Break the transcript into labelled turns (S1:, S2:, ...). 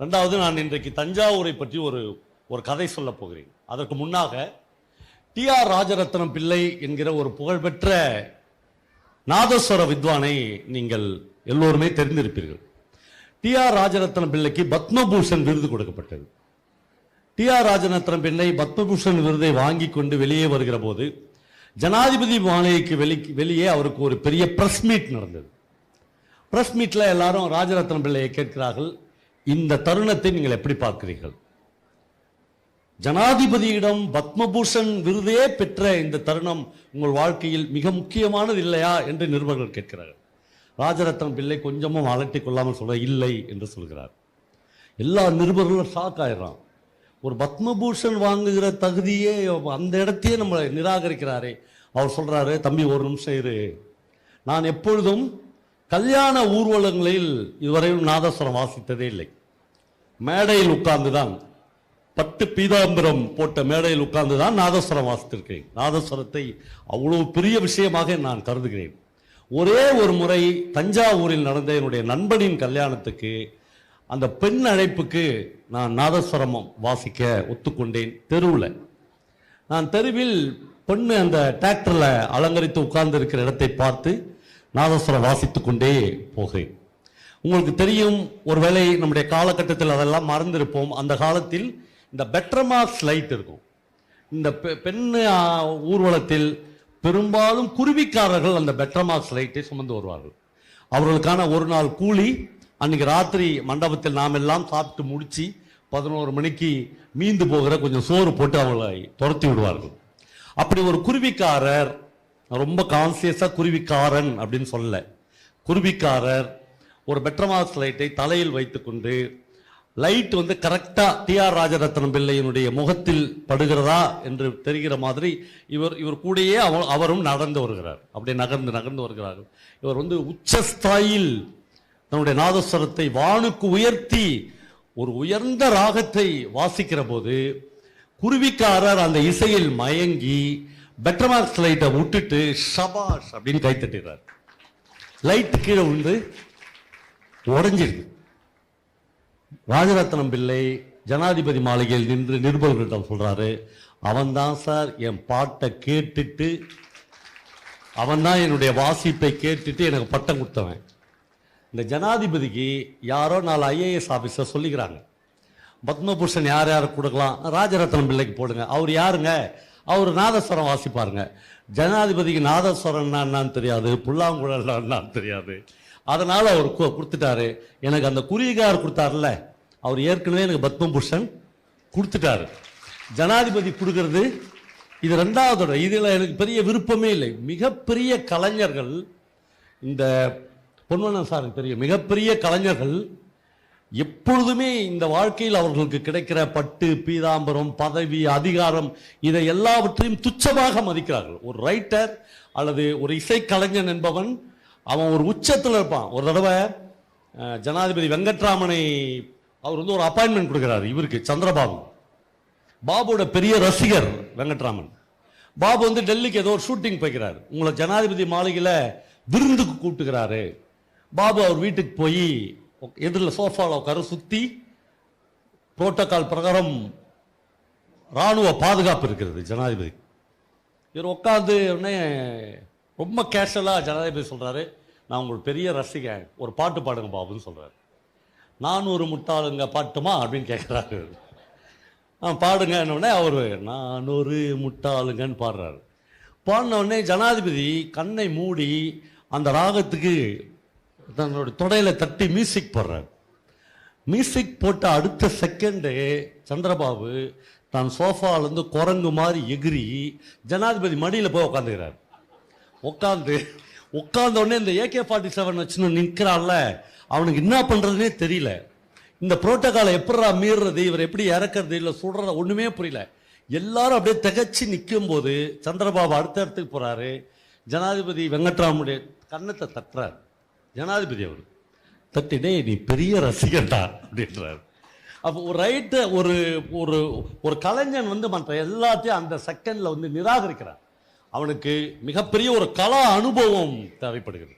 S1: ரெண்டாவது நான் இன்றைக்கு தஞ்சாவூரை பற்றி ஒரு ஒரு கதை சொல்லப் போகிறேன். அதற்கு முன்னாக டி ஆர் ராஜரத்னம் பிள்ளை என்கிற ஒரு புகழ்பெற்ற நாதஸ்வர வித்வானை நீங்கள் எல்லோருமே தெரிந்திருப்பீர்கள். டி ஆர் ராஜரத்னம் பிள்ளைக்கு பத்மபூஷன் விருது கொடுக்கப்பட்டது. டி ஆர் ராஜரத்னம் பிள்ளை பத்மபூஷன் விருதை வாங்கி கொண்டு வெளியே வருகிற போது ஜனாதிபதி மாளிகைக்கு வெளி வெளியே அவருக்கு ஒரு பெரிய பிரஸ் மீட் நடந்தது. பிரஸ் மீட்ல எல்லாரும் ராஜரத்னம் பிள்ளையை கேட்கிறார்கள். இந்த தருணத்தை நீங்கள் எப்படி பார்க்கிறீர்கள்? ஜனாதிபதியிடம் பத்மபூஷன் விருதே பெற்ற இந்த தருணம் உங்கள் வாழ்க்கையில் மிக முக்கியமானது இல்லையா என்று நிருபர்கள் கேட்கிறார்கள். ராஜரத்னம் பிள்ளை கொஞ்சமும் அலட்டி கொள்ளாமல் சொல்ல இல்லை என்று சொல்கிறார். எல்லா நிருபர்களும் ஷாக் ஆயிடுறான். ஒரு பத்மபூஷன் வாங்குகிற தகுதியே அந்த இடத்தையே நம்மளை நிராகரிக்கிறாரே. அவர் சொல்கிறாரு தம்பி ஒரு நிமிஷம் இரு. நான் எப்பொழுதும் கல்யாண ஊர்வலங்களில் இதுவரையும் நாதஸ்வரம் வாசித்ததே இல்லை. மேடையில் உட்கார்ந்துதான் பட்டு பீதாம்பரம் போட்ட மேடையில் உட்கார்ந்து தான் நாதஸ்வரம் வாசித்திருக்கிறேன். நாதஸ்வரத்தை அவ்வளவு பெரிய விஷயமாக நான் கருதுகிறேன். ஒரே ஒரு முறை தஞ்சாவூரில் நடந்த என்னுடைய நண்பனின் கல்யாணத்துக்கு அந்த பெண் அழைப்புக்கு நான் நாதஸ்வரமம் வாசிக்க ஒத்துக்கொண்டேன் தெருவில். நான் தெருவில் பெண்ணு அந்த டிராக்டரில் அலங்கரித்து உட்கார்ந்து இருக்கிற இடத்தை பார்த்து நாதஸ்வரம் வாசித்து கொண்டே போகிறேன். உங்களுக்கு தெரியும் ஒருவேளை நம்முடைய காலகட்டத்தில் அதெல்லாம் மறந்திருப்போம். அந்த காலத்தில் இந்த பெட்ரமா லைட் இருக்கும். இந்த பெ- பெண் ஊர்வலத்தில் பெரும்பாலும் குருவிக்காரர்கள் அந்த பெட்ரமா லைட்டை சுமந்து வருவார்கள். அவர்களுக்கான ஒரு நாள் கூலி அன்னைக்கு ராத்திரி மண்டபத்தில் நாம் எல்லாம் சாப்பிட்டு முடிச்சு பதினோரு மணிக்கு மீந்து போகிற கொஞ்சம் சோறு போட்டு அவங்களை துரத்தி விடுவார்கள். அப்படி ஒரு குருவிக்காரர் ரொம்ப கான்சியஸாக குருவிக்காரன் அப்படின்னு சொல்லலை. குருவிக்காரர் ஒரு பெட்ரமாஸ் லைட்டை தலையில் வைத்துக்கொண்டு லைட் வந்து கரெக்டாக டி ஆர் ராஜரத்னம் பிள்ளையினுடைய முகத்தில் படுகிறதா என்று தெரிகிற மாதிரி இவர் இவர் கூடயே அவ- அவரும் நடந்து வருகிறார். அப்படியே நகர்ந்து நகர்ந்து வருகிறார்கள். இவர் வந்து உச்சஸ்தாயில் தன்னுடைய நாதஸ்வரத்தை வானுக்கு உயர்த்தி ஒரு உயர்ந்த ராகத்தை வாசிக்கிற போது குருவிக்காரர் அந்த இசையில் மயங்கி பெட்ரமார்க்ஸ் லைட்டை விட்டுட்டு ஷபாஷ் அப்படின்னு கைத்தட்டுகிறார் லைட் கீழே விழுந்து உடஞ்சிருக்கு ராஜரத்னம் பிள்ளை ஜனாதிபதி மாளிகையில் நின்று நிருபர்களிடம் சொல்கிறாரு அவன்தான் சார் என் பாட்டை கேட்டுட்டு அவன்தான் என்னுடைய வாசிப்பை கேட்டுட்டு எனக்கு பட்டம் கொடுத்தவன். இந்த ஜனாதிபதிக்கு யாரோ நாலு ஐஏஎஸ் ஆஃபீஸர் சொல்லிக்கிறாங்க. பத்மபூஷன் யார் யார் கொடுக்கலாம் ராஜரத்னம் பிள்ளைக்கு போடுங்க. அவர் யாருங்க? அவர் நாதஸ்வரம் வாசிப்பாருங்க. ஜனாதிபதிக்கு நாதஸ்வரம்னா என்னன்னு தெரியாது புல்லாங்குழல்னா என்னான்னு தெரியாது. அதனால் அவர் கு- கொடுத்துட்டாரு. எனக்கு அந்த குறிகார் கொடுத்தார்ல அவர் ஏற்கனவே எனக்கு பத்மபூஷன் கொடுத்துட்டாரு. ஜனாதிபதி கொடுக்கறது இது ரெண்டாவது இதில் எனக்கு பெரிய விருப்பமே இல்லை. மிகப்பெரிய கலைஞர்கள் இந்த பொன்வண்ணன் சாருக்கு தெரியும். மிகப்பெரிய கலைஞர்கள் எப்பொழுதுமே இந்த வாழ்க்கையில் அவர்களுக்கு கிடைக்கிற பட்டு பீதாம்பரம் பதவி அதிகாரம் இதை எல்லாவற்றையும் துச்சமாக மதிக்கிறார்கள். ஒரு ரைட்டர் அல்லது ஒரு இசைக்கலைஞன் என்பவன் அவன் ஒரு உச்சத்தில் இருப்பான். ஒரு தடவை ஜனாதிபதி வெங்கட்ராமனை அவர் வந்து ஒரு அப்பாயின்மெண்ட் கொடுக்குறாரு இவருக்கு சந்திரபாபு. பாபுவோட பெரிய ரசிகர் வெங்கட்ராமன். பாபு வந்து டெல்லிக்கு ஏதோ ஒரு ஷூட்டிங் போய்க்கிறார். உங்களை ஜனாதிபதி மாளிகையில் விருந்துக்கு கூப்பிட்டுக்கிறாரு பாபு அவர் வீட்டுக்கு போய் எதிரில் சோஃபாவில் உட்கார சுற்றி புரோட்டோக்கால் பிரகாரம் ராணுவ பாதுகாப்பு இருக்கிறது ஜனாதிபதி. இவர் உட்காந்து உடனே ரொம்ப கேஷுவலாக ஜனாதிபதி சொல்கிறாரு நான் உங்களுக்கு பெரிய ரசிகன் ஒரு பாட்டு பாடுங்க பாபுன்னு சொல்கிறாரு நான் ஒரு முட்டாளுங்க பாட்டுமா அப்படின்னு கேட்குறாரு ஆ பாடுங்க உடனே அவர் நான் ஒரு முட்டாளுங்கன்னு பாடுறாரு. பாடினவுடனே ஜனாதிபதி கண்ணை மூடி அந்த ராகத்துக்கு தன்னோட தொடையில் தட்டி மியூசிக் போடுறாரு. மியூசிக் போட்ட அடுத்த செகண்டு சந்திரபாபு தான் சோஃபாலேருந்து குரங்கு மாதிரி எகிரி ஜனாதிபதி மடியில் போய் உட்காந்துக்கிறார் உட்காந்து உட்கார்ந்த உடனே இந்த ஏகே ஃபார்ட்டி செவன் வச்சுன்னு நிற்கிறான்ல அவனுக்கு என்ன பண்ணுறதுனே தெரியல. இந்த புரோட்டோகாலை எப்படா மீறுறது இவர் எப்படி இறக்குறது இல்லை சுடுறது ஒன்றுமே புரியல. எல்லாரும் அப்படியே திகச்சு நிற்கும் போது சந்திரபாபு அடுத்த இடத்துக்கு போகிறாரு ஜனாதிபதி வெங்கட்ராமுடைய கன்னத்தை தட்டுறார். ஜனாதிபதி அவர் தட்டினே நீ பெரிய ரசிகன்டா அப்படின்றார். அப்போ ஒரு ரைட்டு ஒரு ஒரு ஒரு கலைஞன் வந்து மற்ற எல்லாத்தையும் அந்த செகண்டில் வந்து நிராகரிக்கிறான் அவனுக்கு மிகப்பெரிய ஒரு கலா அனுபவம் தேவைப்படுகிறது.